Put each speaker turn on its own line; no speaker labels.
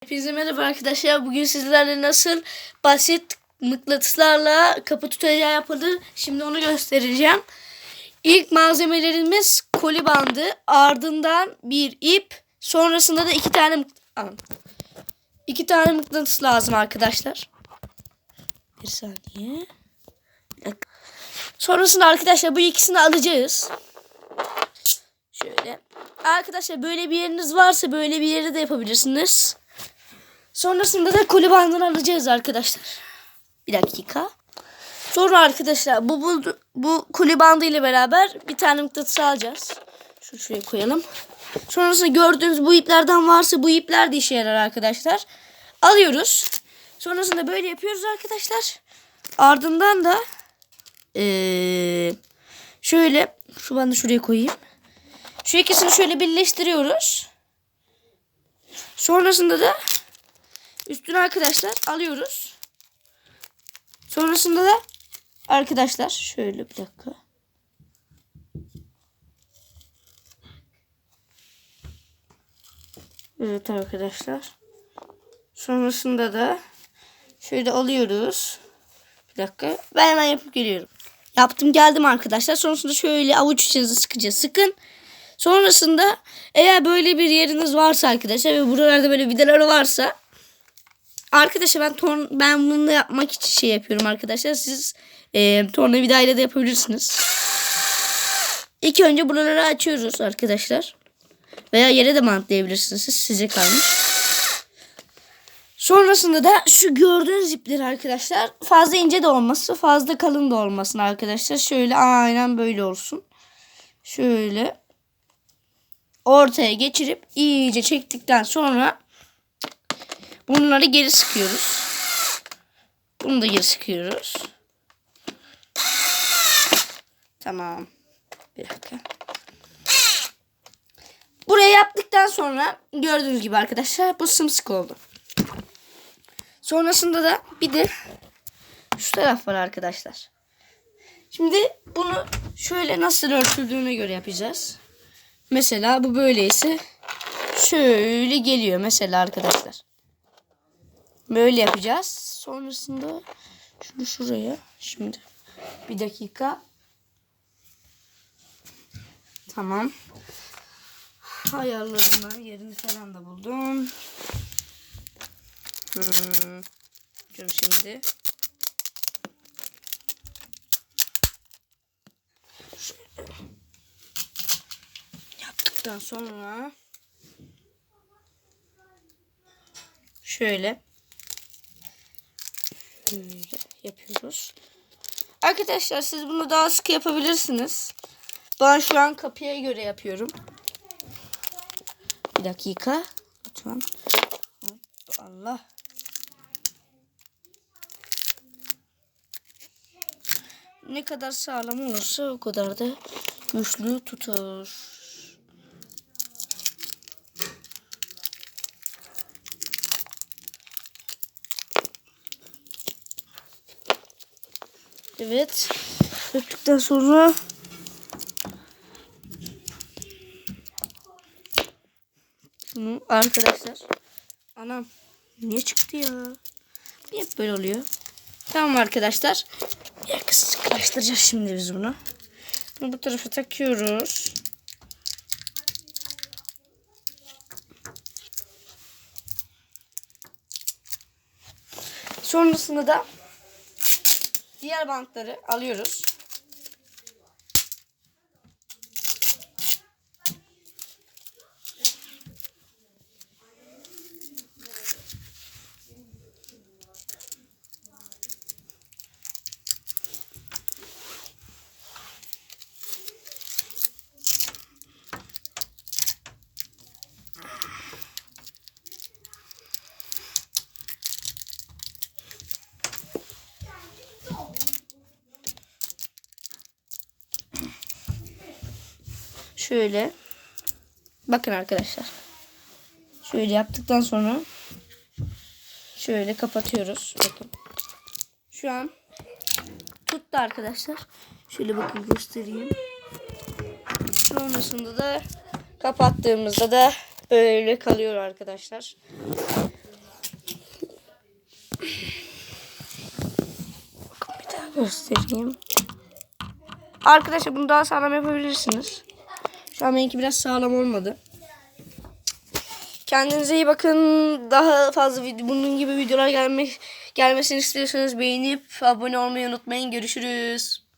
Hepinize merhaba arkadaşlar. Bugün sizlerle nasıl basit mıknatıslarla kapı tutacağı yapılır. Şimdi onu göstereceğim. İlk malzemelerimiz koli bandı. Ardından bir ip. Sonrasında da iki tane iki tane mıknatıs lazım arkadaşlar. Bir saniye. Sonrasında arkadaşlar bu ikisini alacağız. Şöyle. Arkadaşlar böyle bir yeriniz varsa böyle bir yere de yapabilirsiniz. Sonrasında da koli bandını alacağız arkadaşlar. Bir dakika. Sonra arkadaşlar bu bu, bu koli ile beraber bir tane mıknatıs alacağız. Şunu şuraya koyalım. Sonrasında gördüğünüz bu iplerden varsa bu ipler de işe yarar arkadaşlar. Alıyoruz. Sonrasında böyle yapıyoruz arkadaşlar. Ardından da eee, şöyle şu bandı şuraya koyayım. Şu ikisini şöyle birleştiriyoruz. Sonrasında da üstüne arkadaşlar alıyoruz. Sonrasında da arkadaşlar şöyle bir dakika. Evet arkadaşlar. Sonrasında da şöyle alıyoruz. Bir dakika. Ben hemen yapıp geliyorum. Yaptım geldim arkadaşlar. Sonrasında şöyle avuç içinizi sıkıca sıkın. Sonrasında eğer böyle bir yeriniz varsa arkadaşlar ve buralarda böyle vidaları varsa arkadaşlar ben torn ben bunu da yapmak için şey yapıyorum arkadaşlar. Siz e, tornavida ile de yapabilirsiniz. İlk önce buraları açıyoruz arkadaşlar. Veya yere de bantlayabilirsiniz. Siz size kalmış. Sonrasında da şu gördüğünüz ipleri arkadaşlar fazla ince de olmasın fazla kalın da olmasın arkadaşlar. Şöyle aynen böyle olsun. Şöyle ortaya geçirip iyice çektikten sonra bunları geri sıkıyoruz. Bunu da geri sıkıyoruz. Tamam. Bir dakika. Burayı yaptıktan sonra gördüğünüz gibi arkadaşlar bu sımsıkı oldu. Sonrasında da bir de şu taraf var arkadaşlar. Şimdi bunu şöyle nasıl örtüldüğüne göre yapacağız. Mesela bu böyleyse şöyle geliyor mesela arkadaşlar. Böyle yapacağız. Sonrasında şunu şuraya şimdi bir dakika. Tamam. Ayarlarını yerini falan da buldum. Hmm. Şimdi. Yaptıktan sonra şöyle şöyle yapıyoruz. Arkadaşlar siz bunu daha sık yapabilirsiniz. Ben şu an kapıya göre yapıyorum. Bir dakika. Lütfen. Allah. Ne kadar sağlam olursa o kadar da güçlü tutar. Evet. Döktükten sonra bunu arkadaşlar anam niye çıktı ya? Niye böyle oluyor? Tamam arkadaşlar. Bir sıkılaştıracağız şimdi biz bunu. Bunu bu tarafa takıyoruz. Sonrasında da diğer bantları alıyoruz. şöyle bakın arkadaşlar. Şöyle yaptıktan sonra şöyle kapatıyoruz. Bakın. Şu an tuttu arkadaşlar. Şöyle bakın göstereyim. Sonrasında da kapattığımızda da böyle kalıyor arkadaşlar. Bakın bir daha göstereyim. Arkadaşlar bunu daha sağlam yapabilirsiniz. Şu an benimki biraz sağlam olmadı. Kendinize iyi bakın. Daha fazla video, bunun gibi videolar gelmek gelmesini istiyorsanız beğenip abone olmayı unutmayın. Görüşürüz.